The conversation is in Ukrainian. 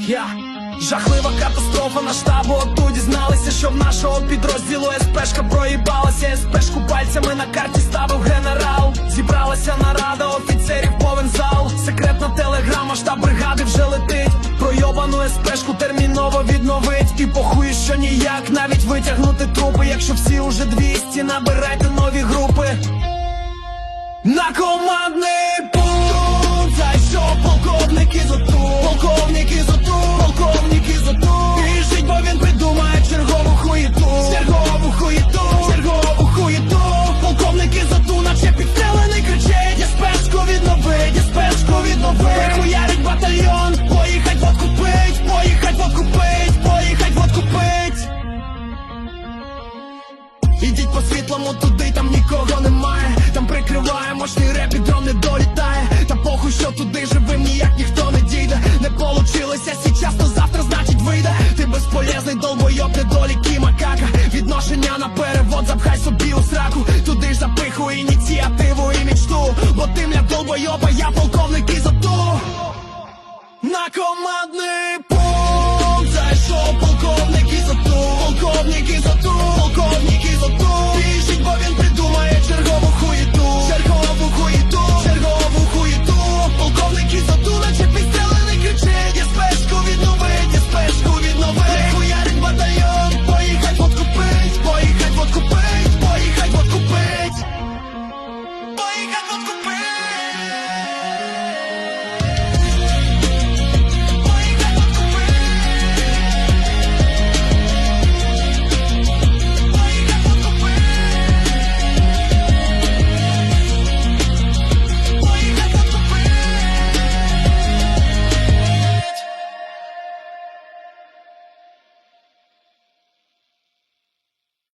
Я. Жахлива катастрофа на штабу. Отут дізналися, що в нашого підрозділу СПшка проїбалася. СПшку пальцями на карті ставив генерал. Зібралася нарада офіцерів повен зал. Секретна телеграма, штаб бригади вже летить. Пройобану СПшку терміново відновить. І похуй, що ніяк навіть витягнути трупи Якщо всі уже 200, набирайте нові групи. На командний Ідіть по світлому туди, там нікого немає. Там прикриває мощний реп і дрон не долітає. Та похуй, що туди живим ніяк ніхто не дійде. Не получилося сейчас, то завтра значить вийде. Ти безполезний долбойоб, недолік і макака. Відношення на перевод, запхай собі у сраку. Туди ж запихуй ініціативу і мічту. Бо ти мля долбойоба, я полковник ізоту. На командний